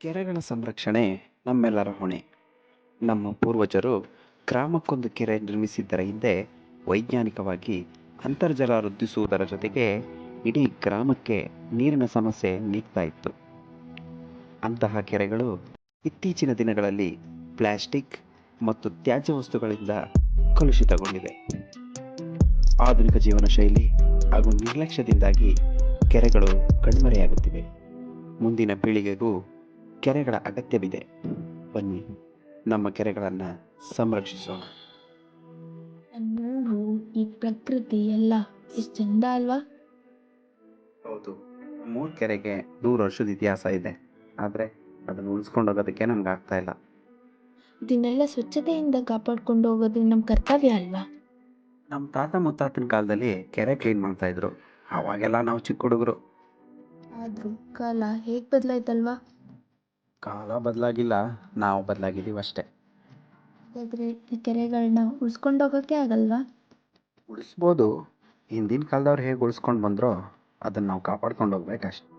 ಕೆರೆಗಳ ಸಂರಕ್ಷಣೆ ನಮ್ಮೆಲ್ಲರ ಹೊಣೆ. ನಮ್ಮ ಪೂರ್ವಜರು ಗ್ರಾಮಕ್ಕೊಂದು ಕೆರೆ ನಿರ್ಮಿಸಿದ್ದರ ಹಿಂದೆ ವೈಜ್ಞಾನಿಕವಾಗಿ ಅಂತರ್ಜಲ ವೃದ್ಧಿಸುವುದರ ಜೊತೆಗೆ ಇಡೀ ಗ್ರಾಮಕ್ಕೆ ನೀರಿನ ಸಮಸ್ಯೆ ನೀಗ್ತಾ ಇತ್ತು. ಅಂತಹ ಕೆರೆಗಳು ಇತ್ತೀಚಿನ ದಿನಗಳಲ್ಲಿ ಪ್ಲಾಸ್ಟಿಕ್ ಮತ್ತು ತ್ಯಾಜ್ಯ ವಸ್ತುಗಳಿಂದ ಕಲುಷಿತಗೊಂಡಿವೆ. ಆಧುನಿಕ ಜೀವನ ಶೈಲಿ ಹಾಗೂ ನಿರ್ಲಕ್ಷ್ಯದಿಂದಾಗಿ ಕೆರೆಗಳು ಕಣ್ಮರೆಯಾಗುತ್ತಿವೆ. ಮುಂದಿನ ಪೀಳಿಗೆಗೂ ಕೆರೆಗಳ ಅಗತ್ಯವಿದೆ. ಬನ್ನಿ ನಮ್ಮ ಕೆರೆಗಳನ್ನು ಸಂರಕ್ಷಿಸೋಣ. ನೋಡು ಈ ಪ್ರಕೃತಿ ಎಲ್ಲ ಎಷ್ಟು ಚಂದ ಅಲ್ವಾ? ಹೌದು ಮೂರು ಕೆರೆಗೆ ನೂರು ವರ್ಷದ ಇತಿಹಾಸ ಇದೆ. ಆದರೆ ಅದನ್ನು ಉಳಿಸ್ಕೊಂಡು ಹೋಗೋದಕ್ಕೆ ನಮ್ಗೆ ಆಗ್ತಾ ಇಲ್ಲ. ಇದನ್ನೆಲ್ಲ ಸ್ವಚ್ಛತೆಯಿಂದ ಕಾಪಾಡ್ಕೊಂಡು ಹೋಗೋದು ನಮ್ಮ ಕರ್ತವ್ಯ ಅಲ್ವಾ? ನಮ್ಮ ತಾತ ಮುತ್ತಾತನ ಕಾಲದಲ್ಲಿ ಕೆರೆ ಕ್ಲೀನ್ ಮಾಡ್ತಾ ಇದ್ರು. ಅವಾಗೆಲ್ಲ ನಾವು ಚಿಕ್ಕ ಹುಡುಗರು. ಆದ್ರೂ ಕಾಲ ಹೇಗೆ ಬದಲಾಯ್ತಲ್ವಾ? ಕಾಲ ಬದಲಾಗಿಲ್ಲ ನಾವು ಬದಲಾಗಿದ್ದೀವಿ ಅಷ್ಟೇ. ಹಾಗಾದ್ರೆ ಈ ಕೆರೆಗಳನ್ನ ಉಳಿಸ್ಕೊಂಡು ಹೋಗೋಕ್ಕೆ ಆಗಲ್ವಾ? ಉಳಿಸ್ಬೋದು. ಹಿಂದಿನ ಕಾಲದವ್ರು ಹೇಗೆ ಉಳಿಸ್ಕೊಂಡು ಬಂದ್ರೋ ಅದನ್ನು ನಾವು ಕಾಪಾಡ್ಕೊಂಡು ಹೋಗ್ಬೇಕಷ್ಟೆ.